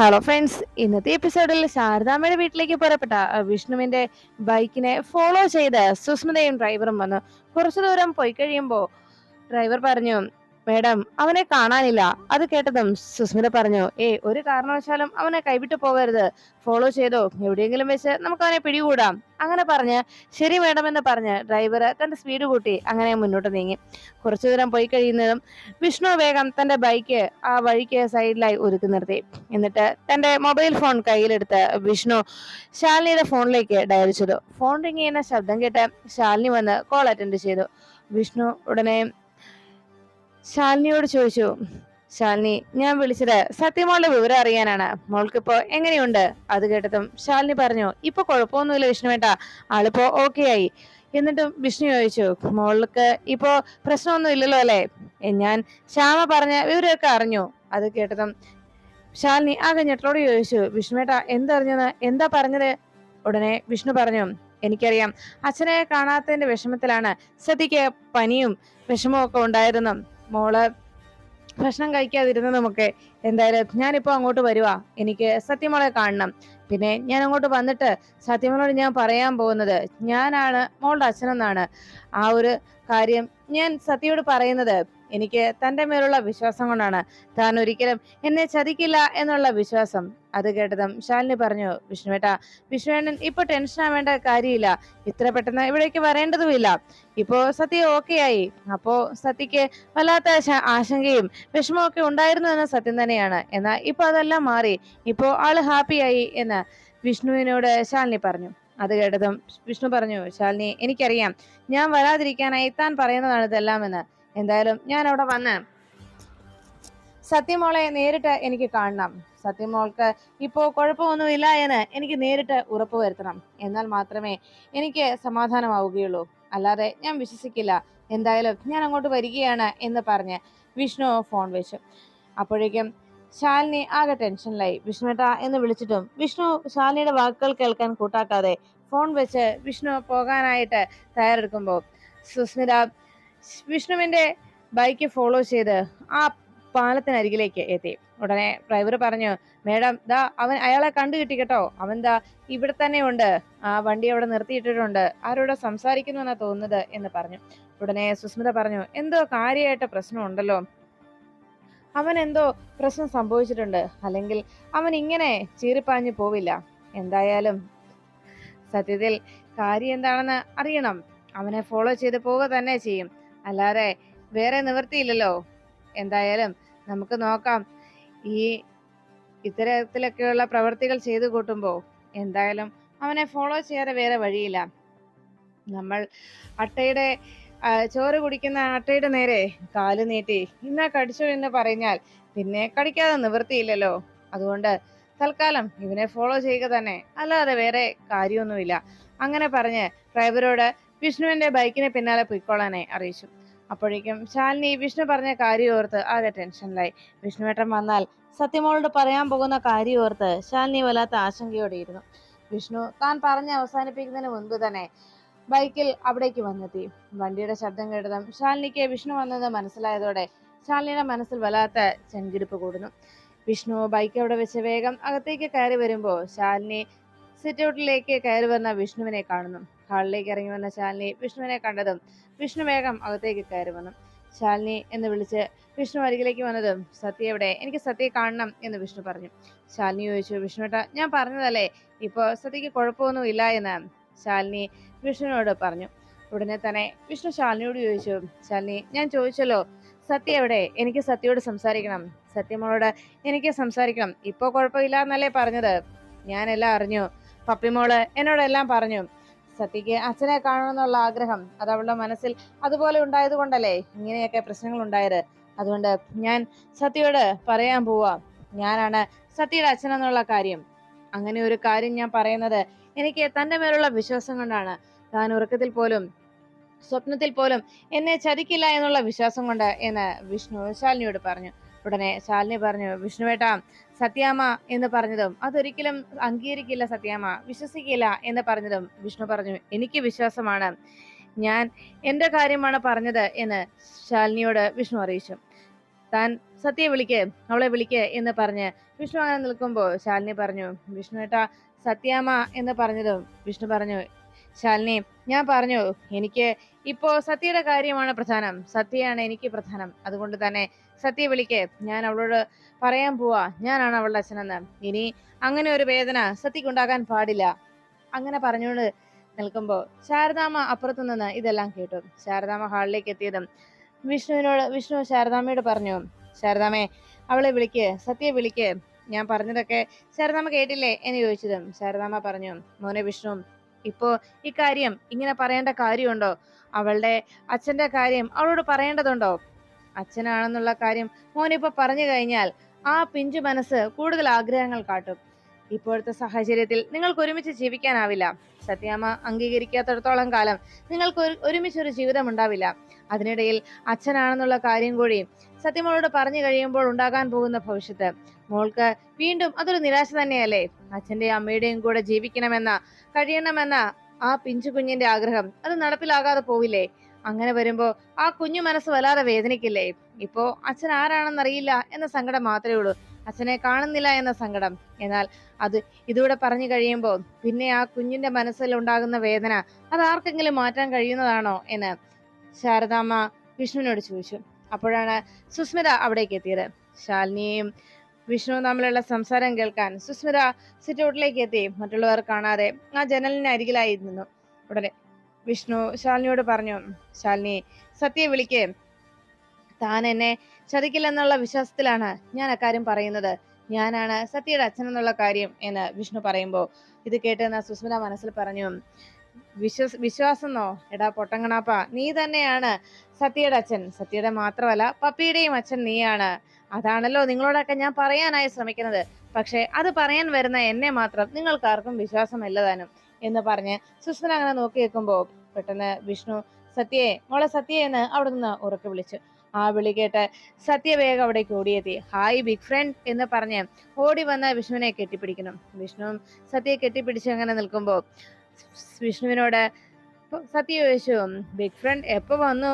Hello friends ഇന്നത്തെ എപ്പിസോഡിൽ ശാരദാമ്മയുടെ വീട്ടിലേക്ക് പുറപ്പെട്ട വിഷ്ണുവിന്റെ ബൈക്കിനെ ഫോളോ ചെയ്ത് സുസ്മിതയും ഡ്രൈവറും വന്നു കുറച്ചു ദൂരം പോയി കഴിയുമ്പോൾ ഡ്രൈവർ പറഞ്ഞു മേഡം അവനെ കാണാനില്ല. അത് കേട്ടതും സുസ്മിത പറഞ്ഞു ഏ ഒരു കാരണവശാലും അവനെ കൈവിട്ടു പോകരുത്. ഫോളോ ചെയ്തോ എവിടെയെങ്കിലും വെച്ച് നമുക്ക് അവനെ പിടികൂടാം. അങ്ങനെ പറഞ്ഞ് ശരി മേഡം എന്ന് പറഞ്ഞ് ഡ്രൈവർ തന്റെ സ്പീഡ് കൂട്ടി അങ്ങനെ മുന്നോട്ട് നീങ്ങി. കുറച്ചു ദൂരം പോയി കഴിയുന്നതും വിഷ്ണു വേഗം തന്റെ ബൈക്ക് ആ വഴിക്ക് സൈഡിലായി ഒരുക്കി നിർത്തി. എന്നിട്ട് തന്റെ മൊബൈൽ ഫോൺ കയ്യിലെടുത്ത് വിഷ്ണു ശാലിനിയുടെ ഫോണിലേക്ക് ഡയൽ ചെയ്തു. ഫോൺ റിങ് ചെയ്യുന്ന ശബ്ദം കേട്ട് ശാലിനി വന്ന് കോൾ അറ്റൻഡ് ചെയ്തു. വിഷ്ണു ഉടനെ ശാലിനിയോട് ചോദിച്ചു ശാലിനി ഞാൻ വിളിച്ചത് സത്യമോളുടെ വിവരം അറിയാനാണ്. മോൾക്കിപ്പോ എങ്ങനെയുണ്ട്? അത് കേട്ടതും ശാലിനി പറഞ്ഞു ഇപ്പൊ കുഴപ്പമൊന്നുമില്ല വിഷ്ണുവേട്ട. ആളിപ്പോ ഓക്കെ ആയി എന്നിട്ടും വിഷ്ണു ചോദിച്ചു മോൾക്ക് ഇപ്പോ പ്രശ്നമൊന്നും ഇല്ലല്ലോ അല്ലേ? ഞാൻ ശ്യാമ പറഞ്ഞ വിവരമൊക്കെ അറിഞ്ഞു. അത് കേട്ടതും ശാലിനി ആകെ ഞെട്ടലോട് ചോദിച്ചു വിഷ്ണുവേട്ട എന്തറിഞ്ഞെന്ന്? എന്താ പറഞ്ഞത്? ഉടനെ വിഷ്ണു പറഞ്ഞു എനിക്കറിയാം. അച്ഛനെ കാണാത്തതിന്റെ വിഷമത്തിലാണ് സതിക്ക് പനിയും വിഷമവും ഒക്കെ ഉണ്ടായിരുന്നു മോൾ ഭക്ഷണം കഴിക്കാതിരുന്നതുമൊക്കെ എന്തായാലും ഞാനിപ്പോ അങ്ങോട്ട് വരുവാ. എനിക്ക് സത്യമോളെ കാണണം. പിന്നെ ഞാൻ അങ്ങോട്ട് വന്നിട്ട് സത്യമോളോട് ഞാൻ പറയാൻ പോകുന്നത് ഞാനാണ് മോളുടെ അച്ഛനെന്നാണ്. ആ ഒരു കാര്യം ഞാൻ സത്യയോട് പറയുന്നത്. എനിക്ക് തന്റെ മേലുള്ള വിശ്വാസം കൊണ്ടാണ് താൻ ഒരിക്കലും എന്നെ ചതിക്കില്ല എന്നുള്ള വിശ്വാസം. അത് കേട്ടതും ശാലിനി പറഞ്ഞു വിഷ്ണുവേട്ട വിഷ്ണുവേണ്ടൻ ഇപ്പൊ ടെൻഷൻ ആവേണ്ട കാര്യമില്ല. ഇത്ര പെട്ടെന്ന് ഇവിടേക്ക് വരേണ്ടതുമില്ല. ഇപ്പോ സത്യ ഓക്കെ ആയി. അപ്പോൾ സത്യക്ക് വല്ലാത്ത ആശ- ആശങ്കയും വിഷമമൊക്കെ ഉണ്ടായിരുന്നു എന്ന സത്യം തന്നെയാണ്. എന്നാൽ ഇപ്പൊ അതെല്ലാം മാറി. ഇപ്പോ ആൾ ഹാപ്പിയായി എന്ന് വിഷ്ണുവിനോട് ശാലിനി പറഞ്ഞു. അത് കേട്ടതും വിഷ്ണു പറഞ്ഞു ശാലിനി എനിക്കറിയാം. ഞാൻ വരാതിരിക്കാനായി താൻ പറയുന്നതാണ് ഇതെല്ലാം എന്ന് എന്തായാലും ഞാൻ അവിടെ വന്ന് സത്യമോളെ നേരിട്ട് എനിക്ക് കാണണം. സത്യമോൾക്ക് ഇപ്പോൾ കുഴപ്പമൊന്നുമില്ല എന്ന് എനിക്ക് നേരിട്ട് ഉറപ്പ് വരുത്തണം. എന്നാൽ മാത്രമേ എനിക്ക് സമാധാനമാവുകയുള്ളൂ. അല്ലാതെ ഞാൻ വിശ്വസിക്കില്ല. എന്തായാലും ഞാൻ അങ്ങോട്ട് വരികയാണ് എന്ന് പറഞ്ഞ് വിഷ്ണു ഫോൺ വെച്ചു. അപ്പോഴേക്കും ശാലിനി ആകെ ടെൻഷനിലായി. വിഷ്ണുട്ട എന്ന് വിളിച്ചിട്ടും വിഷ്ണു ശാലിനിയുടെ വാക്കുകൾ കേൾക്കാൻ കൂട്ടാക്കാതെ ഫോൺ വെച്ച് വിഷ്ണു പോകാനായിട്ട് തയ്യാറെടുക്കുമ്പോൾ സുസ്മിത വിഷ്ണുവിന്റെ ബൈക്ക് ഫോളോ ചെയ്ത് ആ പാലത്തിനരികിലേക്ക് എത്തി. ഉടനെ ഡ്രൈവർ പറഞ്ഞു മേഡം ദാ അവൻ അയാളെ കണ്ടു കിട്ടി കേട്ടോ. അവൻ ദാ ഇവിടെ തന്നെ ഉണ്ട്. ആ വണ്ടി അവിടെ നിർത്തിയിട്ടിട്ടുണ്ട്. ആരോട് സംസാരിക്കുന്നു എന്നാ തോന്നുന്നത്? എന്ന് പറഞ്ഞു. ഉടനെ സുസ്മിത പറഞ്ഞു എന്തോ കാര്യമായിട്ട് പ്രശ്നമുണ്ടല്ലോ അവൻ എന്തോ പ്രശ്നം സംഭവിച്ചിട്ടുണ്ട്. അല്ലെങ്കിൽ അവൻ ഇങ്ങനെ ചീറിപ്പാഞ്ഞു പോവില്ല. എന്തായാലും സത്യത്തിൽ കാര്യം എന്താണെന്ന് അറിയണം. അവനെ ഫോളോ ചെയ്ത് പോവുക തന്നെ ചെയ്യും. അല്ലാതെ വേറെ നിവൃത്തിയില്ലല്ലോ. എന്തായാലും നമുക്ക് നോക്കാം. ഈ ഇത്തരത്തിലൊക്കെയുള്ള പ്രവൃത്തികൾ ചെയ്തു കൂട്ടുമ്പോൾ എന്തായാലും അവനെ ഫോളോ ചെയ്യാതെ വേറെ വഴിയില്ല. നമ്മൾ അട്ടയുടെ ചോറ് കുടിക്കുന്ന അട്ടയുടെ നേരെ കാൽ നീട്ടി ഇന്നാ കടിച്ചു എന്ന് പറഞ്ഞാൽ പിന്നെ കടിക്കാതെ നിവൃത്തിയില്ലല്ലോ. അതുകൊണ്ട് തൽക്കാലം ഇവനെ ഫോളോ ചെയ്യുക തന്നെ. അല്ലാതെ വേറെ കാര്യമൊന്നുമില്ല. അങ്ങനെ പറഞ്ഞ് ഡ്രൈവറോട് വിഷ്ണുവിന്റെ ബൈക്കിന് പിന്നാലെ പൊയ്ക്കോളാനായി അറിയിച്ചു. അപ്പോഴേക്കും ശാലിനി വിഷ്ണു പറഞ്ഞ കാര്യം ഓർത്ത് ആകെ ടെൻഷനിലായി. വിഷ്ണുവേട്ടൻ വന്നാൽ സത്യമോളോട് പറയാൻ പോകുന്ന കാര്യം ഓർത്ത് ശാലിനി വല്ലാത്ത ആശങ്കയോടെ ഇരുന്നു വിഷ്ണു താൻ പറഞ്ഞ് അവസാനിപ്പിക്കുന്നതിന് മുൻപ് തന്നെ ബൈക്കിൽ അവിടേക്ക് വന്നെത്തി. വണ്ടിയുടെ ശബ്ദം കേട്ടതും ശാലിനിക്ക് വിഷ്ണു വന്നത് മനസ്സിലായതോടെ ശാലിനിയുടെ മനസ്സിൽ വല്ലാത്ത ചെങ്കിടിപ്പ് കൂടുന്നു. വിഷ്ണു ബൈക്ക് അവിടെ വെച്ച് വേഗം അകത്തേക്ക് കയറി വരുമ്പോൾ ശാലിനി സിറ്റ് ഔട്ടിലേക്ക് കയറി വന്ന വിഷ്ണുവിനെ കാണുന്നു. ഹാളിലേക്ക് ഇറങ്ങി വന്ന ശാലിനി വിഷ്ണുവിനെ കണ്ടതും വിഷ്ണു വേഗം അകത്തേക്ക് കയറി വന്നു. ശാലിനി എന്ന് വിളിച്ച് വിഷ്ണു അരികിലേക്ക് വന്നതും സത്യ എവിടെ? എനിക്ക് സത്യയെ കാണണം എന്ന് വിഷ്ണു പറഞ്ഞു. ശാലിനി ചോദിച്ചു വിഷ്ണുട്ട ഞാൻ പറഞ്ഞതല്ലേ? ഇപ്പോൾ സത്യക്ക് കുഴപ്പമൊന്നും ഇല്ല എന്ന്. ശാലിനി വിഷ്ണുവിനോട് പറഞ്ഞു. ഉടനെ തന്നെ വിഷ്ണു ശാലിനിയോട് ചോദിച്ചു ശാലിനി ഞാൻ ചോദിച്ചല്ലോ സത്യ എവിടെ? എനിക്ക് സത്യയോട് സംസാരിക്കണം. സത്യമോളോട് എനിക്ക് സംസാരിക്കണം. ഇപ്പോൾ കുഴപ്പമില്ല എന്നല്ലേ പറഞ്ഞത്? ഞാനെല്ലാം അറിഞ്ഞു. പപ്പിമോൾ എന്നോടെല്ലാം പറഞ്ഞു സത്യക്ക് അച്ഛനെ കാണണമെന്നുള്ള ആഗ്രഹം അത് അവളുടെ മനസ്സിൽ അതുപോലെ ഉണ്ടായത് കൊണ്ടല്ലേ ഇങ്ങനെയൊക്കെ പ്രശ്നങ്ങൾ ഉണ്ടായത്. അതുകൊണ്ട് ഞാൻ സത്യയോട് പറയാൻ പോവാ. ഞാനാണ് സത്യയുടെ അച്ഛനെന്നുള്ള കാര്യം. അങ്ങനെ ഒരു കാര്യം ഞാൻ പറയുന്നത് എനിക്ക് തന്റെ മേലുള്ള വിശ്വാസം കൊണ്ടാണ്. താൻ ഉറക്കത്തിൽ പോലും സ്വപ്നത്തിൽ പോലും എന്നെ ചതിക്കില്ല എന്നുള്ള വിശ്വാസം കൊണ്ട് എന്ന് വിഷ്ണു ശാലിനിയോട് പറഞ്ഞു. ഉടനെ ശാലിനി പറഞ്ഞു വിഷ്ണുവേട്ട സത്യാമ്മ എന്ന് പറഞ്ഞതും അതൊരിക്കലും അംഗീകരിക്കില്ല സത്യാമ വിശ്വസിക്കില്ല എന്ന് പറഞ്ഞതും വിഷ്ണു പറഞ്ഞു. എനിക്ക് വിശ്വാസമാണ്. ഞാൻ എന്റെ കാര്യമാണ് പറഞ്ഞത് എന്ന് ശാലിനിയോട് വിഷ്ണു അറിയിച്ചു. താൻ സത്യ വിളിക്ക് അവളെ വിളിക്ക് എന്ന് പറഞ്ഞ് വിഷ്ണു അങ്ങനെ നിൽക്കുമ്പോൾ ശാലിനി പറഞ്ഞു വിഷ്ണു ഏട്ടാ സത്യാമ എന്ന് പറഞ്ഞതും വിഷ്ണു പറഞ്ഞു ശാലിനി ഞാൻ പറഞ്ഞു എനിക്ക് ഇപ്പോ സത്യയുടെ കാര്യമാണ് പ്രധാനം. സത്യയാണ് എനിക്ക് പ്രധാനം. അതുകൊണ്ട് തന്നെ സത്യ വിളിക്ക്. ഞാൻ അവളോട് പറയാൻ പോവാ. ഞാനാണ് അവളുടെ അച്ഛനെന്ന്. ഇനി അങ്ങനെ ഒരു വേദന സത്യക്കുണ്ടാകാൻ പാടില്ല. അങ്ങനെ പറഞ്ഞുകൊണ്ട് നിൽക്കുമ്പോൾ ശാരദാമ്മ അപ്പുറത്തു നിന്ന് ഇതെല്ലാം കേട്ടു. ശാരദാമ്മ ഹാളിലേക്ക് എത്തിയതും വിഷ്ണുവിനോട് വിഷ്ണു ശാരദാമ്മയോട് പറഞ്ഞു ശാരദാമ്മേ അവളെ വിളിക്ക്. സത്യയെ വിളിക്ക്. ഞാൻ പറഞ്ഞതൊക്കെ ശാരദാമ്മ കേട്ടില്ലേ? എന്ന് ചോദിച്ചതും ശാരദാമ്മ പറഞ്ഞു മോനെ വിഷ്ണു ഇപ്പോ ഇക്കാര്യം ഇങ്ങനെ പറയേണ്ട കാര്യമുണ്ടോ? അവളുടെ അച്ഛന്റെ കാര്യം അവളോട് പറയേണ്ടതുണ്ടോ? അച്ഛനാണെന്നുള്ള കാര്യം മോനിപ്പോ പറഞ്ഞു കഴിഞ്ഞാൽ ആ പിഞ്ചു മനസ്സ് കൂടുതൽ ആഗ്രഹങ്ങൾ കാട്ടും. ഇപ്പോഴത്തെ സാഹചര്യത്തിൽ നിങ്ങൾക്ക് ഒരുമിച്ച് ജീവിക്കാനാവില്ല. സത്യാമ്മ അംഗീകരിക്കാത്തടത്തോളം കാലം നിങ്ങൾക്ക് ഒരു ഒരുമിച്ചൊരു ജീവിതം ഉണ്ടാവില്ല അതിനിടയിൽ അച്ഛനാണെന്നുള്ള കാര്യം കൂടി സത്യമോളോട് പറഞ്ഞു കഴിയുമ്പോൾ ഉണ്ടാകാൻ പോകുന്ന ഭവിഷ്യത്ത്. മോൾക്ക് വീണ്ടും അതൊരു നിരാശ തന്നെയല്ലേ? അച്ഛന്റെയും അമ്മയുടെയും കൂടെ ജീവിക്കണമെന്ന കഴിയണമെന്ന ആ പിഞ്ചു കുഞ്ഞിന്റെ ആഗ്രഹം അത് നടപ്പിലാകാതെ പോവില്ലേ? അങ്ങനെ വരുമ്പോ ആ കുഞ്ഞു മനസ്സ് വല്ലാതെ വേദനിക്കില്ലേ? ഇപ്പോ അച്ഛൻ ആരാണെന്നറിയില്ല എന്ന സങ്കടം മാത്രമേ ഉള്ളൂ. അച്ഛനെ കാണുന്നില്ല എന്ന സങ്കടം. എന്നാൽ അത് ഇതൂടെ പറഞ്ഞു കഴിയുമ്പോൾ പിന്നെ ആ കുഞ്ഞിന്റെ മനസ്സിൽ ഉണ്ടാകുന്ന വേദന അത് ആർക്കെങ്കിലും മാറ്റാൻ കഴിയുന്നതാണോ എന്ന്? ശാരദാമ്മ വിഷ്ണുവിനോട് ചോദിച്ചു. അപ്പോഴാണ് സുസ്മിത അവിടേക്ക് എത്തിയത്. ശാലിനിയും വിഷ്ണുവും തമ്മിലുള്ള സംസാരം കേൾക്കാൻ സുസ്മിത സിറ്റൗട്ടിലേക്ക് എത്തി. മറ്റുള്ളവർ കാണാതെ ആ ജനലിന് അരികിലായി നിന്നു. ഉടനെ വിഷ്ണു ശാലിനിയോട് പറഞ്ഞു ശാലിനി സത്യയെ വിളിക്കേ. താൻ എന്നെ ചതിക്കില്ലെന്നുള്ള വിശ്വാസത്തിലാണ് ഞാൻ അക്കാര്യം പറയുന്നത്. ഞാനാണ് സത്യയുടെ അച്ഛൻ എന്നുള്ള കാര്യം എന്ന് വിഷ്ണു പറയുമ്പോൾ ഇത് കേട്ടെന്ന് സുസ്മിത മനസ്സിൽ പറഞ്ഞു വിശ്വസ് വിശ്വാസമെന്നോ എടാ പൊട്ടങ്ങണാപ്പ. നീ തന്നെയാണ് സത്യയുടെ അച്ഛൻ. സത്യയുടെ മാത്രമല്ല പപ്പിയുടെയും അച്ഛൻ നീയാണ്. അതാണല്ലോ നിങ്ങളോടൊക്കെ ഞാൻ പറയാനായി ശ്രമിക്കുന്നത്. പക്ഷേ അത് പറയാൻ വരുന്ന എന്നെ മാത്രം നിങ്ങൾക്കാർക്കും വിശ്വാസമല്ലതാനും എന്ന് പറഞ്ഞ് സുസ്മന അങ്ങനെ നോക്കി നിൽക്കുമ്പോൾ പെട്ടെന്ന് വിഷ്ണു സത്യയെ മോളെ സത്യയെ എന്ന് അവിടെ നിന്ന് ഉറക്കി വിളിച്ചു. ആ വിളി കേട്ട് സത്യ വേഗം അവിടേക്ക് ഓടിയെത്തി. ഹായ് ബിഗ് ഫ്രണ്ട് എന്ന് പറഞ്ഞ് ഓടി വന്ന വിഷ്ണുവിനെ കെട്ടിപ്പിടിക്കണം വിഷ്ണുവും സത്യയെ കെട്ടിപ്പിടിച്ച് അങ്ങനെ നിൽക്കുമ്പോ വിഷ്ണുവിനോട് "ഇപ്പൊ സത്യ ചോദിച്ചു ബിഗ് ഫ്രണ്ട് എപ്പോ വന്നു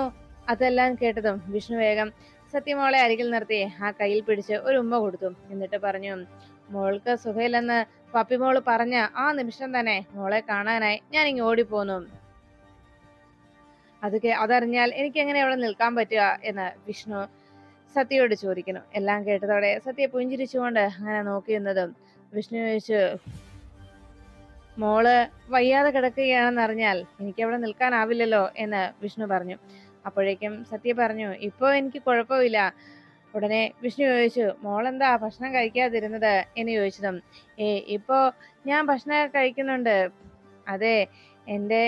അതെല്ലാം കേട്ടതും വിഷ്ണു വേഗം സത്യമോളെ അരികിൽ നിർത്തി ആ കയ്യിൽ പിടിച്ച് ഒരു ഉമ്മ കൊടുത്തു. എന്നിട്ട് പറഞ്ഞു മോൾക്ക് സുഖയില്ലെന്ന് പപ്പിമോൾ പറഞ്ഞ ആ നിമിഷം തന്നെ മോളെ കാണാനായി ഞാൻ ഇങ്ങ് ഓടിപ്പോന്നു. അത് അതറിഞ്ഞാൽ എനിക്ക് എങ്ങനെ അവിടെ നിൽക്കാൻ പറ്റുക? എന്ന് വിഷ്ണു സത്യയോട് ചോദിക്കുന്നു. എല്ലാം കേട്ടതോടെ സത്യ പുഞ്ചിരിച്ചുകൊണ്ട് അങ്ങനെ നോക്കിയിരുന്നതും വിഷ്ണു ചോദിച്ചു മോൾ വയ്യാതെ കിടക്കുകയാണെന്നറിഞ്ഞാൽ എനിക്ക് അവിടെ നിൽക്കാനാവില്ലല്ലോ എന്ന് വിഷ്ണു പറഞ്ഞു. അപ്പോഴേക്കും സത്യ പറഞ്ഞു ഇപ്പോൾ എനിക്ക് കുഴപ്പമില്ല. ഉടനെ വിഷ്ണു ചോദിച്ചു മോളെന്താ ഭക്ഷണം കഴിക്കാതിരുന്നത്? എന്ന് ചോദിച്ചതും ഏ ഇപ്പോൾ ഞാൻ ഭക്ഷണം കഴിക്കുന്നുണ്ട്. അതെ എന്റെ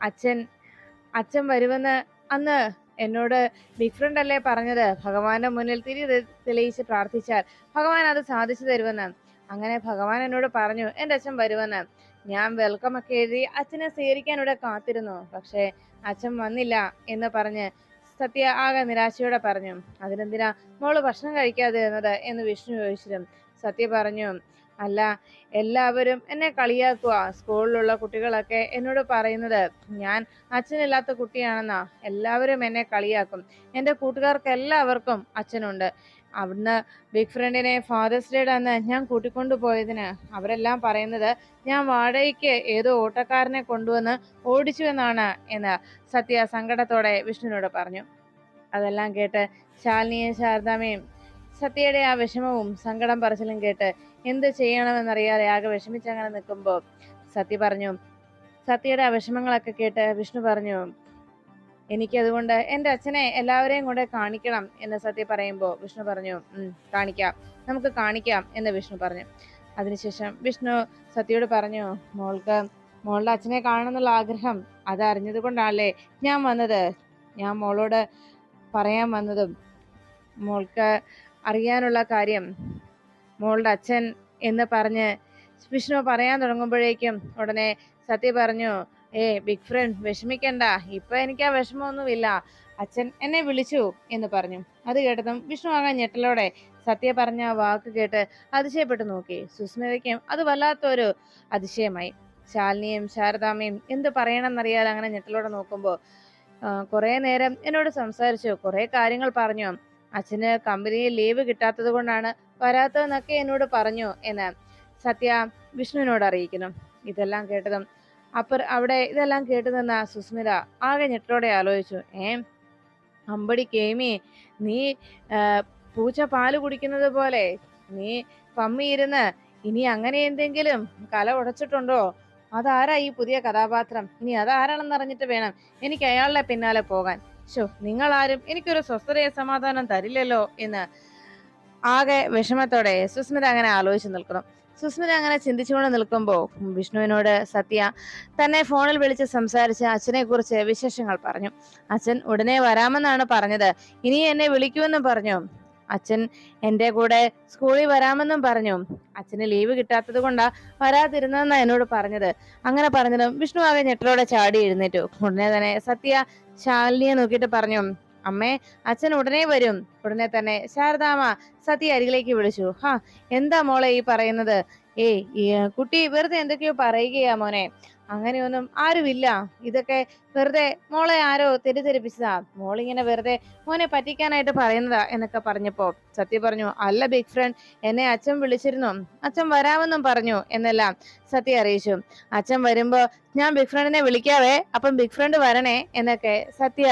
അച്ഛൻ അച്ഛൻ വരുമെന്ന് അന്ന് എന്നോട് ബിഗ് ഫ്രണ്ട് അല്ലേ പറഞ്ഞത്? ഭഗവാന്റെ മുന്നിൽ തിരി തെളിയിച്ച് പ്രാർത്ഥിച്ചാൽ ഭഗവാൻ അത് സാധിച്ചു തരുമെന്ന്. അങ്ങനെ ഭഗവാൻ എന്നോട് പറഞ്ഞു എന്റെ അച്ഛൻ വരുമെന്ന്. ഞാൻ വെൽക്കം ഒക്കെ എഴുതി അച്ഛനെ സ്വീകരിക്കാൻ ഇവിടെ കാത്തിരുന്നു. പക്ഷേ അച്ഛൻ വന്നില്ല എന്ന് പറഞ്ഞ് സത്യ ആകെ നിരാശയോടെ പറഞ്ഞു. അതിനെന്തിനാ മോൾ ഭക്ഷണം കഴിക്കാതെ ഇരുന്നത് എന്ന് വിഷ്ണു ചോദിച്ചിരും സത്യ പറഞ്ഞു അല്ല എല്ലാവരും എന്നെ കളിയാക്കുക സ്കൂളിലുള്ള കുട്ടികളൊക്കെ എന്നോട് പറയുന്നത് ഞാൻ അച്ഛനില്ലാത്ത കുട്ടിയാണെന്നാ. എല്ലാവരും എന്നെ കളിയാക്കും. എന്റെ കൂട്ടുകാർക്ക് എല്ലാവർക്കും അച്ഛനുണ്ട്. അവിടുന്ന് ബിഗ് ഫ്രണ്ടിനെ ഫാദേഴ്സ് ഡേയുടെ അന്ന് ഞാൻ കൂട്ടിക്കൊണ്ടു പോയതിന് അവരെല്ലാം പറയുന്നത് ഞാൻ വാടകയ്ക്ക് ഏതോ ഓട്ടക്കാരനെ കൊണ്ടുവന്ന് ഓടിച്ചു എന്നാണ് എന്ന് സത്യ സങ്കടത്തോടെ വിഷ്ണുവിനോട് പറഞ്ഞു. അതെല്ലാം കേട്ട് ശാലിനിയും ശാരദാമയും സത്യയുടെ ആ വിഷമവും സങ്കടം പറച്ചിലും കേട്ട് എന്ത് ചെയ്യണമെന്നറിയാതെ ആകെ വിഷമിച്ചങ്ങനെ നിൽക്കുമ്പോൾ സത്യ പറഞ്ഞു സത്യയുടെ ആ വിഷമങ്ങളൊക്കെ കേട്ട് വിഷ്ണു പറഞ്ഞു എനിക്കതുകൊണ്ട് എന്റെ അച്ഛനെ എല്ലാവരെയും കൂടെ കാണിക്കണം എന്ന് സത്യ പറയുമ്പോൾ വിഷ്ണു പറഞ്ഞു "ഉം, കാണിക്കാം. നമുക്ക് കാണിക്കാം എന്ന് വിഷ്ണു പറഞ്ഞു. അതിനുശേഷം വിഷ്ണു സത്യയോട് പറഞ്ഞു മോൾക്ക് മോളുടെ അച്ഛനെ കാണണമെന്നുള്ള ആഗ്രഹം അതറിഞ്ഞത് കൊണ്ടാണല്ലേ ഞാൻ വന്നത്. ഞാൻ മോളോട് പറയാൻ വന്നതും മോൾക്ക് അറിയാനുള്ള കാര്യം മോളുടെ അച്ഛൻ എന്ന് പറഞ്ഞ് വിഷ്ണു പറയാൻ തുടങ്ങുമ്പോഴേക്കും ഉടനെ സത്യ പറഞ്ഞു ഏ ബിഗ് ഫ്രണ്ട് വിഷമിക്കണ്ട. ഇപ്പൊ എനിക്ക് ആ വിഷമമൊന്നുമില്ല. അച്ഛൻ എന്നെ വിളിച്ചു എന്ന് പറഞ്ഞു. അത് കേട്ടതും വിഷ്ണു ആകാൻ ഞെട്ടലോടെ സത്യ പറഞ്ഞ വാക്ക് കേട്ട് അതിശയപ്പെട്ടു നോക്കി. സുസ്മിതയ്ക്കും അത് വല്ലാത്തൊരു അതിശയമായി. ശാലിനിയും ശാരദാമ്മയും എന്ത് പറയണമെന്നറിയാതെ അങ്ങനെ ഞെട്ടലോടെ നോക്കുമ്പോൾ കുറേ നേരം എന്നോട് സംസാരിച്ചു. കുറേ കാര്യങ്ങൾ പറഞ്ഞു. അച്ഛന് കമ്പനിയിൽ ലീവ് കിട്ടാത്തത് കൊണ്ടാണ് വരാത്തതെന്നൊക്കെ എന്നോട് പറഞ്ഞു എന്ന് സത്യ വിഷ്ണുവിനോട് അറിയിക്കുന്നു. ഇതെല്ലാം കേട്ടതും അപ്പർ അവിടെ ഇതെല്ലാം കേട്ടു നിന്ന സുസ്മിത ആകെ ഞെട്ടോടെ ആലോചിച്ചു. ഏ അമ്പടി കേമി നീ പൂച്ച പാൽ കുടിക്കുന്നത് പോലെ നീ പമ്മിയിരുന്ന് ഇനി അങ്ങനെ എന്തെങ്കിലും കല ഉടച്ചിട്ടുണ്ടോ? അതാരാ ഈ പുതിയ കഥാപാത്രം? ഇനി അതാരാണെന്ന് അറിഞ്ഞിട്ട് വേണം എനിക്ക് അയാളുടെ പിന്നാലെ പോകാൻ. ശോ നിങ്ങളാരും എനിക്കൊരു സ്വസ്ഥതയെ സമാധാനം തരില്ലല്ലോ എന്ന് ആകെ വിഷമത്തോടെ സുസ്മിത അങ്ങനെ ആലോചിച്ച് നിൽക്കണം സുസ്മിത അങ്ങനെ ചിന്തിച്ചുകൊണ്ട് നിൽക്കുമ്പോൾ വിഷ്ണുവിനോട് സത്യ തന്നെ ഫോണിൽ വിളിച്ച് സംസാരിച്ച് അച്ഛനെ കുറിച്ച് വിശേഷങ്ങൾ പറഞ്ഞു. അച്ഛൻ ഉടനെ വരാമെന്നാണ് പറഞ്ഞത്. ഇനി എന്നെ വിളിക്കുമെന്നും പറഞ്ഞു. അച്ഛൻ എന്റെ കൂടെ സ്കൂളിൽ വരാമെന്നും പറഞ്ഞു. അച്ഛന് ലീവ് കിട്ടാത്തത് കൊണ്ടാ വരാതിരുന്നതെന്നാണ് എന്നോട് പറഞ്ഞത്. അങ്ങനെ പറഞ്ഞതും വിഷ്ണു ആകെ ഞെട്ടലോടെ ചാടി എഴുന്നേറ്റു. ഉടനെ തന്നെ സത്യ ശാലിനിയെ നോക്കിയിട്ട് പറഞ്ഞു അമ്മേ അച്ഛൻ ഉടനെ വരും. ഉടനെ തന്നെ ശാരദാമ്മ സതി അരികിലേക്ക് വിളിച്ചു. ഹാ എന്താ മോളെ ഈ പറയുന്നത്? ഏയ് കുട്ടി വെറുതെ എന്തൊക്കെയോ പറയുകയാ മോനെ. അങ്ങനെയൊന്നും ആരുമില്ല. ഇതൊക്കെ വെറുതെ മോളെ ആരോ തെറ്റിദ്ധരിപ്പിച്ചതാ. മോളിങ്ങനെ വെറുതെ മോനെ പറ്റിക്കാനായിട്ട് പറയുന്നതാ എന്നൊക്കെ പറഞ്ഞപ്പോ സത്യ പറഞ്ഞു അല്ല ബിഗ് ഫ്രണ്ട് എന്നെ അച്ഛൻ വിളിച്ചിരുന്നു. അച്ഛൻ വരാമെന്നും പറഞ്ഞു എന്നെല്ലാം സത്യ അറിയിച്ചു. അച്ഛൻ വരുമ്പോ ഞാൻ ബിഗ് ഫ്രണ്ടിനെ വിളിക്കാവേ അപ്പം ബിഗ് ഫ്രണ്ട് വരണേ എന്നൊക്കെ സത്യ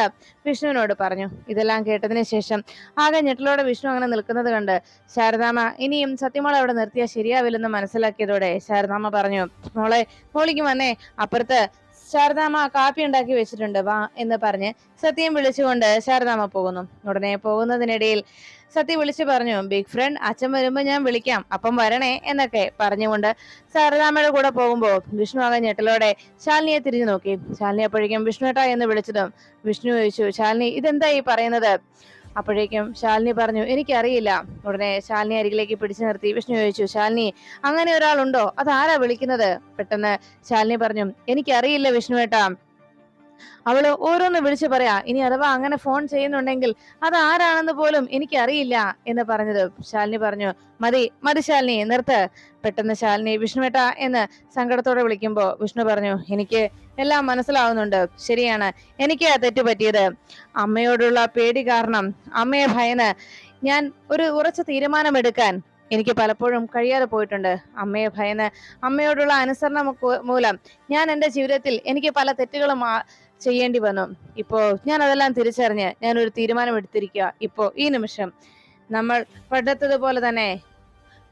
വിഷ്ണുവിനോട് പറഞ്ഞു. ഇതെല്ലാം കേട്ടതിന് ശേഷം ആകെ ഞെട്ടലോടെ വിഷ്ണു അങ്ങനെ നിൽക്കുന്നത് കണ്ട് ശാരദാമ്മ ഇനിയും സത്യമോൾ അവിടെ നിർത്തിയാൽ ശരിയാവില്ലെന്ന് മനസ്സിലാക്കിയതോടെ ശാരദാമ്മ പറഞ്ഞു മോളെ മോളിക്ക് വന്നേ അപ്പുറത്ത് ശാരദാമ്മ കാപ്പി ഉണ്ടാക്കി വെച്ചിട്ടുണ്ട് വാ എന്ന് പറഞ്ഞ് സത്യം വിളിച്ചുകൊണ്ട് ശാരദാമ്മ പോകുന്നു. ഉടനെ പോകുന്നതിനിടയിൽ സത്യ വിളിച്ചു പറഞ്ഞു ബിഗ് ഫ്രണ്ട് അച്ഛൻ വരുമ്പോൾ ഞാൻ വിളിക്കാം അപ്പം വരണേ എന്നൊക്കെ പറഞ്ഞുകൊണ്ട് ശാരദാമ്മയുടെ കൂടെ പോകുമ്പോ വിഷ്ണു ആകെ ഞെട്ടലോടെ ശാലിനിയെ തിരിഞ്ഞു നോക്കി. ശാലിനി അപ്പോഴേക്കും വിഷ്ണുവേട്ടാ എന്ന് വിളിച്ചതും വിഷ്ണു ചോദിച്ചു ശാലിനി ഇതെന്താ ഈ പറയുന്നത്? അപ്പോഴേക്കും ശാലിനി പറഞ്ഞു എനിക്കറിയില്ല. ഉടനെ ശാലിനി അരികിലേക്ക് പിടിച്ചു നിർത്തി. വിഷ്ണു ചോദിച്ചു ശാലിനി അങ്ങനെ ഒരാളുണ്ടോ? അതാരാ വിളിക്കുന്നത്? പെട്ടെന്ന് ശാലിനി പറഞ്ഞു എനിക്കറിയില്ല വിഷ്ണുവേട്ടാ. അവൾ ഓരോന്ന് വിളിച്ചു പറയാ ഇനി അഥവാ അങ്ങനെ ഫോൺ ചെയ്യുന്നുണ്ടെങ്കിൽ അത് ആരാണെന്ന് പോലും എനിക്കറിയില്ല എന്ന് പറഞ്ഞത്. ശാലിനി പറഞ്ഞു മതി മതി ശാലിനി നിർത്ത്. പെട്ടെന്ന് ശാലിനി വിഷ്ണുവേട്ട എന്ന് സങ്കടത്തോടെ വിളിക്കുമ്പോ വിഷ്ണു പറഞ്ഞു എനിക്ക് എല്ലാം മനസ്സിലാവുന്നുണ്ട്. ശരിയാണ്. എനിക്ക് ആ തെറ്റ് പറ്റിയത് അമ്മയോടുള്ള പേടി കാരണം അമ്മയെ ഭയന്ന് ഞാൻ ഒരു ഉറച്ച തീരുമാനമെടുക്കാൻ എനിക്ക് പലപ്പോഴും കഴിയാതെ പോയിട്ടുണ്ട്. അമ്മയെ ഭയന്ന് അമ്മയോടുള്ള അനുസരണം മൂലം ഞാൻ എന്റെ ജീവിതത്തിൽ എനിക്ക് പല തെറ്റുകളും ചെയ്യേണ്ടി വന്നു. ഇപ്പോ ഞാൻ അതെല്ലാം തിരിച്ചറിഞ്ഞ് ഞാൻ ഒരു തീരുമാനം എടുത്തിരിക്കുക ഇപ്പോ ഈ നിമിഷം നമ്മൾ പണ്ടത്തതുപോലെ തന്നെ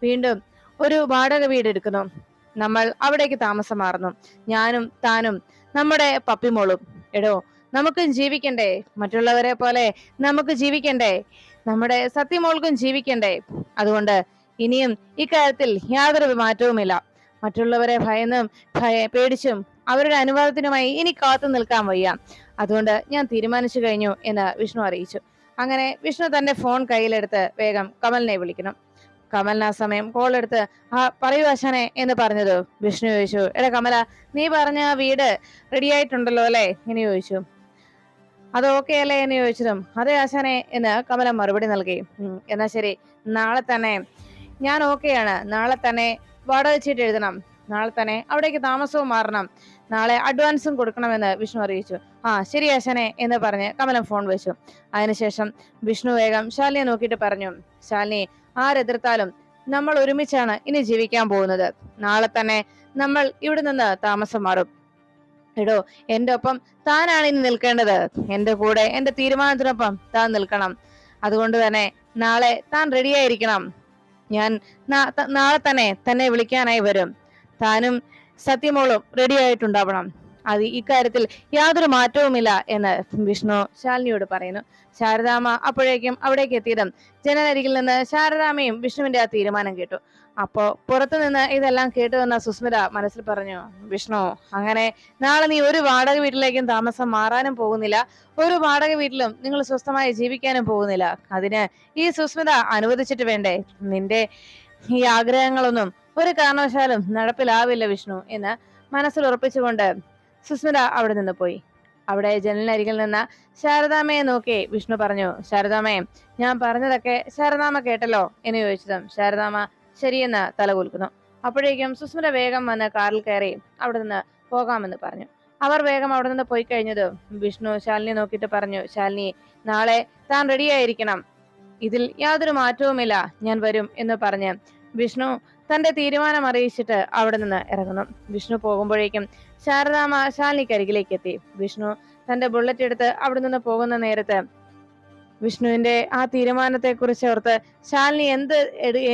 വീണ്ടും ഒരു വാടക വീട് എടുക്കുന്നു നമ്മൾ അവിടേക്ക് താമസം മാറുന്നു. ഞാനും താനും നമ്മുടെ പപ്പിമോളും. എടോ നമുക്കും ജീവിക്കണ്ടേ? മറ്റുള്ളവരെ പോലെ നമുക്ക് ജീവിക്കണ്ടേ? നമ്മുടെ സത്യമോൾക്കും ജീവിക്കണ്ടേ? അതുകൊണ്ട് ഇനിയും ഇക്കാര്യത്തിൽ യാതൊരു മാറ്റവുമില്ല. മറ്റുള്ളവരെ ഭയന്നും ഭയ പേടിച്ചും അവരുടെ അനുവാദത്തിനുമായി ഇനി കാത്തു നിൽക്കാൻ വയ്യ. അതുകൊണ്ട് ഞാൻ തീരുമാനിച്ചു കഴിഞ്ഞു എന്ന് വിഷ്ണു അറിയിച്ചു. അങ്ങനെ വിഷ്ണു തന്റെ ഫോൺ കയ്യിലെടുത്ത് വേഗം കമലിനെ വിളിക്കണം കമലിന് ആ സമയം കോൾ എടുത്ത് ആ പറയൂ ആശാനെ എന്ന് പറഞ്ഞത് വിഷ്ണു ചോദിച്ചു. എടാ കമല നീ പറഞ്ഞ ആ വീട് റെഡി ആയിട്ടുണ്ടല്ലോ അല്ലേ? എന്ന് ചോദിച്ചു. അത് ഓക്കെ അല്ലേ? എന്ന് ചോദിച്ചതും അതെ ആശാനെ എന്ന് കമല മറുപടി നൽകി. എന്നാ ശരി. നാളെ തന്നെ ഞാൻ ഓക്കെയാണ് നാളെ തന്നെ വാടക ചീട്ട് എഴുതണം. നാളെ തന്നെ അവിടേക്ക് താമസവും മാറണം. നാളെ അഡ്വാൻസും കൊടുക്കണമെന്ന് വിഷ്ണു അറിയിച്ചു. ആ ശരി ആശാനെ എന്ന് പറഞ്ഞ് കമലം ഫോൺ വെച്ചു. അതിനുശേഷം വിഷ്ണു വേഗം ശാലിനിയെ നോക്കിയിട്ട് പറഞ്ഞു ശാലിനി ആരെതിർത്താലും നമ്മൾ ഒരുമിച്ചാണ് ഇനി ജീവിക്കാൻ പോകുന്നത്. നാളെ തന്നെ നമ്മൾ ഇവിടെ നിന്ന് താമസം മാറും. എടോ എന്റെ ഒപ്പം താനാണ് ഇനി നിൽക്കേണ്ടത്. എന്റെ കൂടെ എന്റെ തീരുമാനത്തിനൊപ്പം താൻ നിൽക്കണം. അതുകൊണ്ട് തന്നെ നാളെ താൻ റെഡിയായിരിക്കണം ഞാൻ നാളെ തന്നെ തന്നെ വിളിക്കാനായി വരും. താനും സത്യമോളും റെഡി ആയിട്ടുണ്ടാവണം. അത് ഇക്കാര്യത്തിൽ യാതൊരു മാറ്റവുമില്ല എന്ന് വിഷ്ണു ശാലിനിയോട് പറയുന്നു. ശാരദാമ്മ അപ്പോഴേക്കും അവിടേക്ക് എത്തിയതും ജനലരികിൽ നിന്ന് ശാരദാമ്മയും വിഷ്ണുവിന്റെ ആ തീരുമാനം കേട്ടു. അപ്പോ പുറത്തു നിന്ന് ഇതെല്ലാം കേട്ടു വന്ന സുസ്മിത മനസ്സിൽ പറഞ്ഞു വിഷ്ണു അങ്ങനെ നാളെ നീ ഒരു വാടക വീട്ടിലേക്കും താമസം മാറാനും പോകുന്നില്ല. ഒരു വാടക വീട്ടിലും നിങ്ങൾ സ്വസ്ഥമായി ജീവിക്കാനും പോകുന്നില്ല. അതിന് ഈ സുസ്മിത അനുവദിച്ചിട്ട് വേണ്ടേ? നിന്റെ ഈ ആഗ്രഹങ്ങളൊന്നും ഒരു കാരണവശാലും നടപ്പിലാവില്ല വിഷ്ണു എന്ന് മനസ്സിൽ ഉറപ്പിച്ചുകൊണ്ട് സുസ്മിത അവിടെ നിന്ന് പോയി. അവിടെ ജനലിനരികിൽ നിന്ന ശാരദാമയെ നോക്കി വിഷ്ണു പറഞ്ഞു ശാരദാമ്മയെ ഞാൻ പറഞ്ഞതൊക്കെ ശാരദാമ്മ കേട്ടല്ലോ എന്ന് ചോദിച്ചതും ശാരദാമ്മ ശരിയെന്ന് തലകുലുക്കുന്നു അപ്പോഴേക്കും സുസ്മിത വേഗം വന്ന് കാറിൽ കയറി അവിടെ നിന്ന് പോകാമെന്ന് പറഞ്ഞു. അവർ വേഗം അവിടെ നിന്ന് പോയി കഴിഞ്ഞതും വിഷ്ണു ശാലിനി നോക്കിയിട്ട് പറഞ്ഞു ശാലിനി നാളെ താൻ റെഡിയായിരിക്കണം ഇതിൽ യാതൊരു മാറ്റവുമില്ല ഞാൻ വരും എന്ന് പറഞ്ഞ് വിഷ്ണു തന്റെ തീരുമാനം അറിയിച്ചിട്ട് അവിടെ നിന്ന് ഇറങ്ങുന്നു. വിഷ്ണു പോകുമ്പോഴേക്കും ശാരദാമ ശാലിനിക്കരികിലേക്ക് എത്തി. വിഷ്ണു തന്റെ ബുള്ളറ്റ് എടുത്ത് അവിടെ നിന്ന് പോകുന്ന നേരത്ത് വിഷ്ണുവിന്റെ ആ തീരുമാനത്തെ കുറിച്ച് ഓർത്ത് ശാലിനി എന്ത്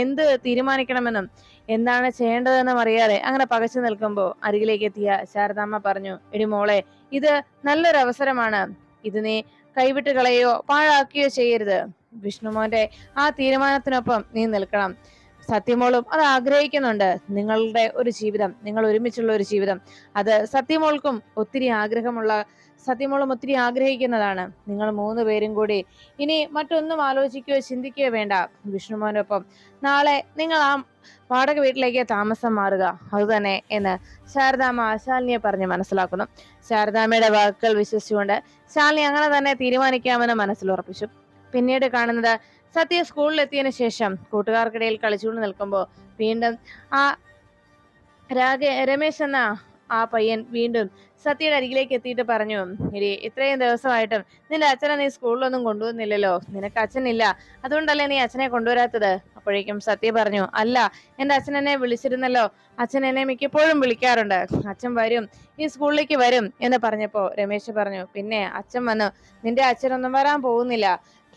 എന്ത് തീരുമാനിക്കണമെന്നും എന്താണ് ചെയ്യേണ്ടതെന്നും അറിയാതെ അങ്ങനെ പകച്ചു നിൽക്കുമ്പോൾ അരികിലേക്ക് എത്തിയ ശാരദാമ്മ പറഞ്ഞു എടി മോളെ ഇത് നല്ലൊരു അവസരമാണ് ഇത് നീ കൈവിട്ട് കളയോ പാഴാക്കുകയോ ചെയ്യരുത്. വിഷ്ണുമോന്റെ ആ തീരുമാനത്തിനൊപ്പം നീ നിൽക്കണം. സത്യമോളും അത് ആഗ്രഹിക്കുന്നുണ്ട്. നിങ്ങളുടെ ഒരു ജീവിതം നിങ്ങൾ ഒരുമിച്ചുള്ള ഒരു ജീവിതം. അത് സത്യമോൾക്കും ഒത്തിരി ആഗ്രഹമുള്ള സത്യമോളും ഒത്തിരി ആഗ്രഹിക്കുന്നതാണ്. നിങ്ങൾ മൂന്ന് പേരും കൂടി ഇനി മറ്റൊന്നും ആലോചിക്കുകയോ ചിന്തിക്കുകയോ വേണ്ട. വിഷ്ണുമോനൊപ്പം നാളെ നിങ്ങൾ ആ വാടക വീട്ടിലേക്ക് താമസം മാറുക. അതുതന്നെ എന്ന് ശാരദാമ്മ ശാലിനിയെ പറഞ്ഞ് മനസ്സിലാക്കുന്നു. ശാരദാമ്മയുടെ വാക്കുകൾ വിശ്വസിച്ചുകൊണ്ട് ശാലിനി അങ്ങനെ തന്നെ തീരുമാനിക്കാമെന്ന് മനസ്സിൽ ഉറപ്പിച്ചു. പിന്നീട് കാണുന്നത് സത്യ സ്കൂളിലെത്തിയതിനു ശേഷം കൂട്ടുകാർക്കിടയിൽ കളിച്ചുകൊണ്ട് നിൽക്കുമ്പോൾ വീണ്ടും ആ രാഗ രമേശ് എന്ന ആ പയ്യൻ വീണ്ടും സത്യയുടെ അരികിലേക്ക് എത്തിയിട്ട് പറഞ്ഞു ഇരി ഇത്രയും ദിവസമായിട്ടും നിന്റെ അച്ഛനെ നീ സ്കൂളിലൊന്നും കൊണ്ടുവന്നില്ലല്ലോ. നിനക്ക് അച്ഛനില്ല. അതുകൊണ്ടല്ലേ നീ അച്ഛനെ കൊണ്ടുവരാത്തത്? അപ്പോഴേക്കും സത്യ പറഞ്ഞു അല്ല എന്റെ അച്ഛൻ എന്നെ വിളിച്ചിരുന്നല്ലോ. അച്ഛൻ എന്നെ മിക്കപ്പോഴും വിളിക്കാറുണ്ട്. അച്ഛൻ വരും ഈ സ്കൂളിലേക്ക് വരും എന്ന് പറഞ്ഞപ്പോൾ രമേശ് പറഞ്ഞു പിന്നെ അച്ഛൻ വന്നു. നിന്റെ അച്ഛനൊന്നും വരാൻ പോകുന്നില്ല.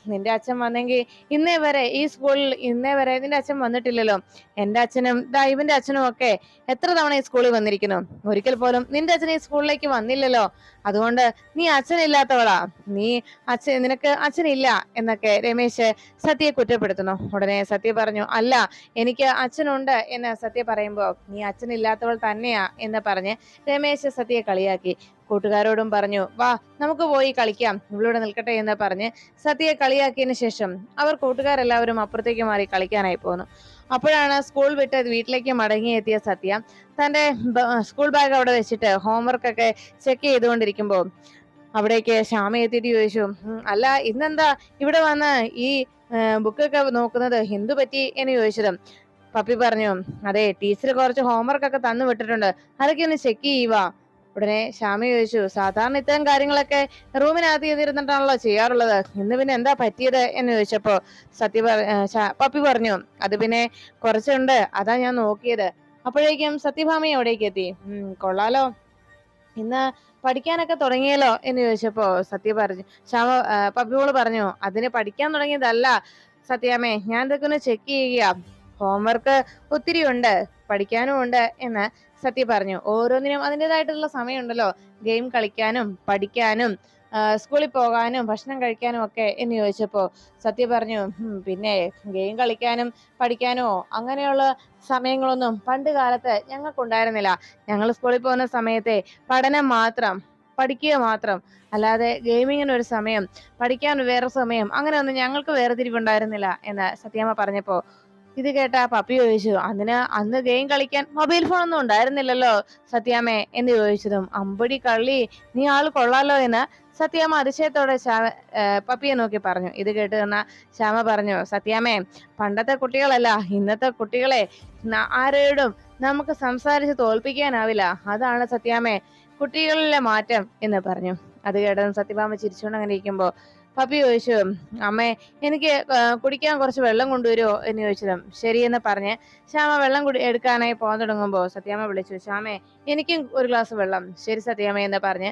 നിന്റെ അച്ഛൻ വന്നെങ്കിൽ ഇന്നേ വരെ ഈ സ്കൂളിൽ ഇന്നേ വരെ നിന്റെ അച്ഛൻ വന്നിട്ടില്ലല്ലോ. എന്റെ അച്ഛനും ദാ ഇവന്റെ അച്ഛനും ഒക്കെ എത്ര തവണ ഈ സ്കൂളിൽ വന്നിരിക്കുന്നു? ഒരിക്കൽ പോലും നിന്റെ അച്ഛൻ ഈ സ്കൂളിലേക്ക് വന്നില്ലല്ലോ. അതുകൊണ്ട് നീ അച്ഛനില്ലാത്തവളാ. നീ അച്ഛൻ നിനക്ക് അച്ഛനില്ല എന്നൊക്കെ രമേശ് സത്യയെ കുറ്റപ്പെടുത്തുന്നു. ഉടനെ സത്യ പറഞ്ഞു അല്ല എനിക്ക് അച്ഛനുണ്ട് എന്ന് സത്യ പറയുമ്പോ നീ അച്ഛനില്ലാത്തവൾ തന്നെയാ എന്ന് പറഞ്ഞ് രമേശ് സത്യയെ കളിയാക്കി. കൂട്ടുകാരോടും പറഞ്ഞു വാ നമുക്ക് പോയി കളിക്കാം. ഇവളിവിടെ നിൽക്കട്ടെ എന്ന് പറഞ്ഞ് സത്യയെ കളിയാക്കിയതിനു ശേഷം അവർ കൂട്ടുകാരെല്ലാവരും അപ്പുറത്തേക്ക് മാറി കളിക്കാനായി പോന്നു. അപ്പോഴാണ് സ്കൂൾ വിട്ട് വീട്ടിലേക്ക് മടങ്ങിയെത്തിയ സത്യ തന്റെ ബ- സ്കൂൾ ബാഗ് അവിടെ വെച്ചിട്ട് ഹോംവർക്ക് ഒക്കെ ചെക്ക് ചെയ്തുകൊണ്ടിരിക്കുമ്പോൾ അവിടേക്ക് ശ്യാമ എത്തിയിട്ട് ചോദിച്ചു "ഉം, അല്ല ഇന്നെന്താ ഇവിടെ വന്ന് ഈ ബുക്കൊക്കെ നോക്കുന്നത്? എന്തു പറ്റി? എന്ന് ചോദിച്ചത് പപ്പി പറഞ്ഞു അതെ ടീച്ചർ കുറച്ച് ഹോംവർക്ക് ഒക്കെ തന്നു വിട്ടിട്ടുണ്ട്. അതൊക്കെ ഒന്ന് ചെക്ക് ചെയ്യുക ഉടനെ ശ്യാമ ചോദിച്ചു സാധാരണ ഇത്തരം കാര്യങ്ങളൊക്കെ റൂമിനകത്ത് ചെയ്തിരുന്നിട്ടാണല്ലോ ചെയ്യാറുള്ളത്? ഇന്ന് പിന്നെ എന്താ പറ്റിയത്? എന്ന് ചോദിച്ചപ്പോ സത്യ പപ്പി പറഞ്ഞു അത് പിന്നെ കുറച്ചുണ്ട് അതാ ഞാൻ നോക്കിയത്. അപ്പോഴേക്കും സത്യഭാമ എവിടേക്ക് എത്തി ഉം കൊള്ളാലോ. ഇന്ന് പഠിക്കാനൊക്കെ തുടങ്ങിയല്ലോ? എന്ന് ചോദിച്ചപ്പോ സത്യ പറഞ്ഞു ശ്യാമ പപ്പിമോൾ പറഞ്ഞു അതിന് പഠിക്കാൻ തുടങ്ങിയതല്ല സത്യാമേ ഞാൻ ഇതൊക്കെ ഒന്ന് ചെക്ക് ചെയ്യുക ഹോംവർക്ക് ഒത്തിരി ഉണ്ട് പഠിക്കാനും ഉണ്ട് എന്ന് സത്യ പറഞ്ഞു. ഓരോന്നിനും അതിന്റെതായിട്ടുള്ള സമയമുണ്ടല്ലോ. ഗെയിം കളിക്കാനും പഠിക്കാനും സ്കൂളിൽ പോകാനും ഭക്ഷണം കഴിക്കാനും ഒക്കെ എന്ന് ചോദിച്ചപ്പോൾ സത്യ പറഞ്ഞു പിന്നെ ഗെയിം കളിക്കാനും പഠിക്കാനോ അങ്ങനെയുള്ള സമയങ്ങളൊന്നും പണ്ട് കാലത്ത് ഞങ്ങൾക്കുണ്ടായിരുന്നില്ല. ഞങ്ങൾ സ്കൂളിൽ പോകുന്ന സമയത്തെ പഠനം മാത്രം പഠിക്കുക മാത്രം. അല്ലാതെ ഗെയിമിങ്ങിന് ഒരു സമയം പഠിക്കാൻ വേറെ സമയം അങ്ങനെയൊന്നും ഞങ്ങൾക്ക് വേറെ തിരിവുണ്ടായിരുന്നില്ല എന്ന് സത്യാമ്മ പറഞ്ഞപ്പോ ഇത് കേട്ട പപ്പി ചോദിച്ചു അതിന് അന്ന് ഗെയിം കളിക്കാൻ മൊബൈൽ ഫോൺ ഒന്നും ഉണ്ടായിരുന്നില്ലല്ലോ സത്യാമ്മേ? എന്ന് ചോദിച്ചതും അമ്പടി കള്ളി നീ ആൾ കൊള്ളാലോ എന്ന്? സത്യാമ്മ അതിശയത്തോടെ ശ്യാമ പപ്പിയെ നോക്കി പറഞ്ഞു. ഇത് കേട്ട് നിന്ന ശ്യാമ പറഞ്ഞു സത്യാമ്മേ പണ്ടത്തെ കുട്ടികളല്ല ഇന്നത്തെ കുട്ടികളെ ആരോടും നമുക്ക് സംസാരിച്ച് തോൽപ്പിക്കാനാവില്ല. അതാണ് സത്യാമ്മേ കുട്ടികളിലെ മാറ്റം എന്ന് പറഞ്ഞു. അത് കേട്ടതും സത്യഭാമ ചിരിച്ചുകൊണ്ട് അങ്ങനെ ഇരിക്കുമ്പോ പപ്പി ചോദിച്ചു അമ്മേ എനിക്ക് കുടിക്കാൻ കുറച്ച് വെള്ളം കൊണ്ടുവരുമോ? എന്ന് ചോദിച്ചതും ശരിയെന്ന് പറഞ്ഞ് ശ്യാമ വെള്ളം കുടി എടുക്കാനായി പോകാൻ തുടങ്ങുമ്പോൾ സത്യാമ്മ വിളിച്ചു ശ്യാമേ എനിക്കും ഒരു ഗ്ലാസ് വെള്ളം. ശരി സത്യാമ്മ എന്ന് പറഞ്ഞ്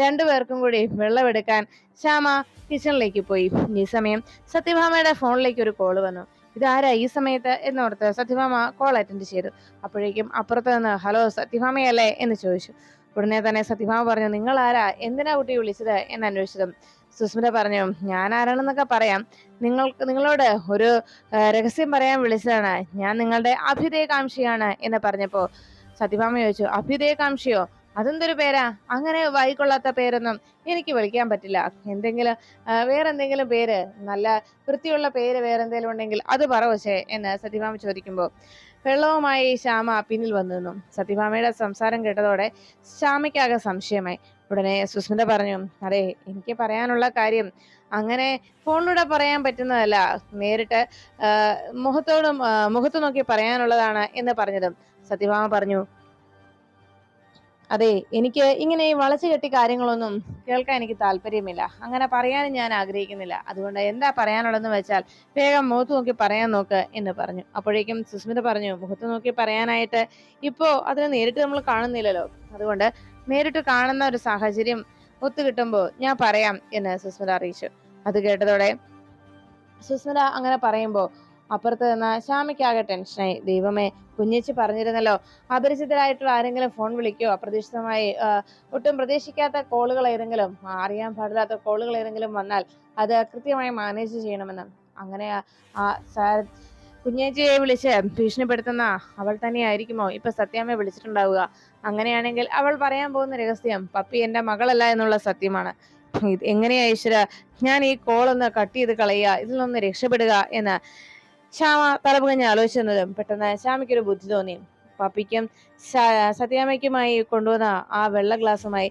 രണ്ടു പേർക്കും രണ്ടുപേർക്കും കൂടി വെള്ളം എടുക്കാൻ ശ്യാമ കിച്ചണിലേക്ക് പോയി. ഈ സമയം സത്യഭാമയുടെ ഫോണിലേക്ക് ഒരു കോൾ വന്നു. ഇതാരാ ഈ സമയത്ത്? എന്നോർത്ത് സത്യഭാമ കോൾ അറ്റൻഡ് ചെയ്തു. അപ്പോഴേക്കും അപ്പുറത്ത് നിന്ന് ഹലോ സത്യഭാമയല്ലേ എന്ന് ചോദിച്ചു. ഉടനെ തന്നെ സത്യഭാമ പറഞ്ഞു നിങ്ങൾ ആരാ എന്തിനാ കുട്ടി വിളിച്ചത്? എന്ന് അന്വേഷിച്ചതും സുസ്മിത പറഞ്ഞു ഞാൻ ആരാണെന്നൊക്കെ പറയാം. നിങ്ങൾക്ക് നിങ്ങളോട് ഒരു രഹസ്യം പറയാൻ വിളിച്ചതാണ്. ഞാൻ നിങ്ങളുടെ അഭ്യുദയകാംക്ഷിയാണ് എന്ന് പറഞ്ഞപ്പോൾ സത്യഭാമ ചോദിച്ചു അഭ്യുദയകാംക്ഷിയോ? അതെന്തൊരു പേരാ? അങ്ങനെ വായിക്കൊള്ളാത്ത പേരൊന്നും എനിക്ക് വിളിക്കാൻ പറ്റില്ല. എന്തെങ്കിലും വേറെ വേറെന്തെങ്കിലും പേര് നല്ല വൃത്തിയുള്ള പേര് വേറെന്തെങ്കിലും ഉണ്ടെങ്കിൽ അത് പറ പക്ഷേ എന്ന് സത്യഭാമ ചോദിക്കുമ്പോൾ വെള്ളവുമായി ശ്യാമ പിന്നിൽ വന്നു നിന്നു സത്യഭാമയുടെ സംസാരം കേട്ടതോടെ ശ്യാമയ്ക്കാകെ സംശയമായി. ഉടനെ സുസ്മിത പറഞ്ഞു അതെ എനിക്ക് പറയാനുള്ള കാര്യം അങ്ങനെ ഫോണിലൂടെ പറയാൻ പറ്റുന്നതല്ല. നേരിട്ട് മുഖത്തോടും മുഖത്ത് നോക്കി പറയാനുള്ളതാണ് എന്ന് പറഞ്ഞതും. സത്യഭാമ പറഞ്ഞു അതെ എനിക്ക് ഇങ്ങനെ വളച്ചു കെട്ടി കാര്യങ്ങളൊന്നും കേൾക്കാൻ എനിക്ക് താല്പര്യമില്ല. അങ്ങനെ പറയാനും ഞാൻ ആഗ്രഹിക്കുന്നില്ല. അതുകൊണ്ട് എന്താ പറയാനുള്ളതെന്ന് വെച്ചാൽ വേഗം മുഖത്ത് നോക്കി പറയാൻ നോക്ക് എന്ന് പറഞ്ഞു. അപ്പോഴേക്കും സുസ്മിത പറഞ്ഞു മുഖത്ത് നോക്കി പറയാനായിട്ട് ഇപ്പോ അതിനെ നേരിട്ട് നമ്മൾ കാണുന്നില്ലല്ലോ. അതുകൊണ്ട് നേരിട്ട് കാണുന്ന ഒരു സാഹചര്യം ഒത്തുകിട്ടുമ്പോൾ ഞാൻ പറയാം എന്ന് സുസ്മിത അറിയിച്ചു. അത് കേട്ടതോടെ സുസ്മിത അങ്ങനെ പറയുമ്പോൾ അപ്പുറത്ത് നിന്ന് ശ്യാമയ്ക്കാകെ ടെൻഷനായി. ദൈവമേ കുഞ്ഞിച്ച് പറഞ്ഞിരുന്നല്ലോ അപരിചിതരായിട്ടുള്ള ആരെങ്കിലും ഫോൺ വിളിക്കോ അപ്രതീക്ഷിതമായി ഒട്ടും പ്രതീക്ഷിക്കാത്ത കോളുകൾ ഏതെങ്കിലും അറിയാൻ പാടില്ലാത്ത കോളുകൾ ഏതെങ്കിലും വന്നാൽ അത് കൃത്യമായി മാനേജ് ചെയ്യണമെന്ന്. അങ്ങനെ ആ- കുഞ്ഞേച്ചിയെ വിളിച്ച് ഭീഷണിപ്പെടുത്തുന്ന അവൾ തന്നെയായിരിക്കുമോ? ഇപ്പൊ സത്യാമ്മയെ വിളിച്ചിട്ടുണ്ടാവുക. അങ്ങനെയാണെങ്കിൽ അവൾ പറയാൻ പോകുന്ന രഹസ്യം പപ്പി എന്റെ മകളല്ല എന്നുള്ള സത്യമാണ്. എങ്ങനെയാ ഈശ്വര? ഞാൻ ഈ കോൾ ഒന്ന് കട്ട് ചെയ്ത് കളയുക ഇതിൽ നിന്ന് രക്ഷപ്പെടുക എന്ന് ശ്യാമ തലപുകഞ്ഞ് ആലോചിച്ചതും പെട്ടെന്ന് ശ്യാമയ്ക്കൊരു ബുദ്ധി തോന്നി. പപ്പിക്കും സത്യാമയ്ക്കുമായി കൊണ്ടുവന്ന ആ വെള്ള ഗ്ലാസ്സുമായി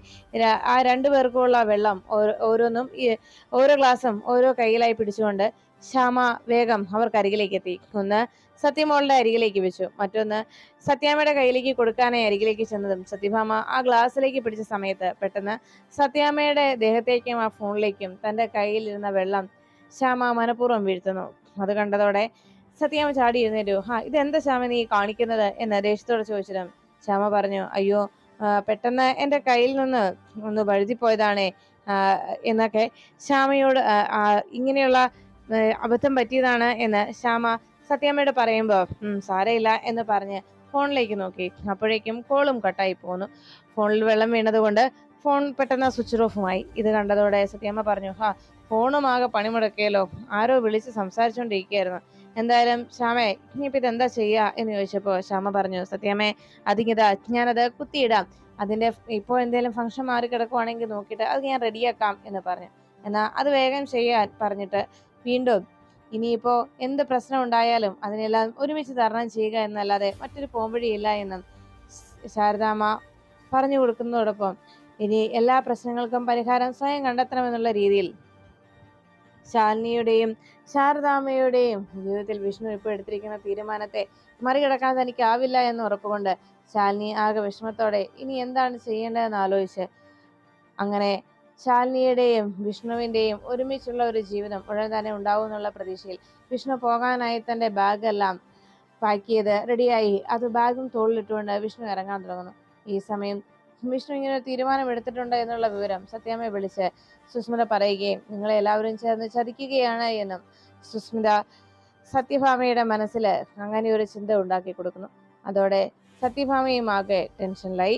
ആ രണ്ടു പേർക്കുമുള്ള വെള്ളം ഓരോന്നും ഓരോ ഗ്ലാസും ഓരോ കയ്യിലായി പിടിച്ചുകൊണ്ട് ശ്യാമ വേഗം അവർക്ക് അരികിലേക്ക് എത്തി ഒന്ന് സത്യമോളുടെ അരികിലേക്ക് വെച്ചു. മറ്റൊന്ന് സത്യാമ്മയുടെ കയ്യിലേക്ക് കൊടുക്കാനായി അരികിലേക്ക് ചെന്നതും സത്യഭാമ ആ ഗ്ലാസ്സിലേക്ക് പിടിച്ച സമയത്ത് പെട്ടെന്ന് സത്യാമ്മയുടെ ദേഹത്തേക്കും ആ ഫോണിലേക്കും തന്റെ കയ്യിലിരുന്ന വെള്ളം ശ്യാമ മനഃപൂർവം വീഴ്ത്തുന്നു. അത് കണ്ടതോടെ സത്യാമ്മ ചാടി എഴുന്നേറ്റു. ഹാ ഇതെന്താ ശ്യാമ നീ കാണിക്കുന്നത്? എന്ന് ദേഷ്യത്തോടെ ചോദിച്ചിട്ടും ശ്യാമ പറഞ്ഞു അയ്യോ പെട്ടെന്ന് എന്റെ കയ്യിൽ നിന്ന് ഒന്ന് വഴുതിപ്പോയതാണേ എന്നൊക്കെ ശ്യാമയോട് ഇങ്ങനെയുള്ള അബദ്ധം പറ്റിയതാണ് എന്ന് ശ്യാമ സത്യാമ്മയോട് പറയുമ്പോൾ സാരയില്ല എന്ന് പറഞ്ഞ് ഫോണിലേക്ക് നോക്കി. അപ്പോഴേക്കും കോളും കട്ടായി പോന്നു. ഫോണിൽ വെള്ളം വീണത് കൊണ്ട് ഫോൺ പെട്ടെന്ന് സ്വിച്ച് ഓഫുമായി. ഇത് കണ്ടതോടെ സത്യാമ്മ പറഞ്ഞു ഹാ ഫോണും ആകെ പണിമുടക്കിയല്ലോ. ആരോ വിളിച്ച് സംസാരിച്ചുകൊണ്ടിരിക്കുകയായിരുന്നു എന്തായാലും ശ്യാമേ ഇനിയിപ്പോ ഇതെന്താ ചെയ്യാ? എന്ന് ചോദിച്ചപ്പോ ശ്യാമ പറഞ്ഞു സത്യാമ്മേ അതിങ്ങിതാ ഞാനത് കുത്തിയിടാം. അതിന്റെ ഇപ്പോൾ എന്തെങ്കിലും ഫംഗ്ഷൻ മാറി കിടക്കുവാണെങ്കിൽ നോക്കിയിട്ട് അത് ഞാൻ റെഡിയാക്കാം എന്ന് പറഞ്ഞു. എന്നാ അത് വേഗം ചെയ്യാൻ പറഞ്ഞിട്ട് വീണ്ടും ഇനിയിപ്പോ എന്ത് പ്രശ്നം ഉണ്ടായാലും അതിനെല്ലാം ഒരുമിച്ച് തരണം ചെയ്യുക എന്നല്ലാതെ മറ്റൊരു പോംവഴിയില്ല എന്നും ശാരദാമ്മ പറഞ്ഞു കൊടുക്കുന്നതോടൊപ്പം ഇനി എല്ലാ പ്രശ്നങ്ങൾക്കും പരിഹാരം സ്വയം കണ്ടെത്തണമെന്നുള്ള രീതിയിൽ ശാലിനിയുടെയും ശാരദാമ്മയുടെയും ജീവിതത്തിൽ വിഷ്ണു ഇപ്പോൾ എടുത്തിരിക്കുന്ന തീരുമാനത്തെ മറികടക്കാൻ തനിക്കാവില്ല എന്ന് ഉറപ്പുകൊണ്ട് ശാലിനി ആകെ വിഷമത്തോടെ ഇനി എന്താണ് ചെയ്യേണ്ടതെന്ന് ആലോചിച്ച് അങ്ങനെ ശാലിനിയുടെയും വിഷ്ണുവിന്റെയും ഒരുമിച്ചുള്ള ഒരു ജീവിതം ഉടൻ തന്നെ ഉണ്ടാവും എന്നുള്ള പ്രതീക്ഷയിൽ വിഷ്ണു പോകാനായി തന്റെ ബാഗെല്ലാം പാക്ക് ചെയ്ത് റെഡിയായി അത് ബാഗും തോളിലിട്ടുകൊണ്ട് വിഷ്ണു ഇറങ്ങാൻ തുടങ്ങുന്നു. ഈ സമയം വിഷ്ണു ഇങ്ങനെ ഒരു തീരുമാനം എടുത്തിട്ടുണ്ട് എന്നുള്ള വിവരം സത്യാമ്മയെ വിളിച്ച് സുസ്മിത പറയുകയും നിങ്ങളെ എല്ലാവരും ചേർന്ന് ചതിക്കുകയാണ് എന്നും സുസ്മിത സത്യഭാമയുടെ മനസ്സിൽ അങ്ങനെ ഒരു ചിന്ത ഉണ്ടാക്കി കൊടുക്കുന്നു. അതോടെ സത്യഭാമയും ആകെ ടെൻഷനിലായി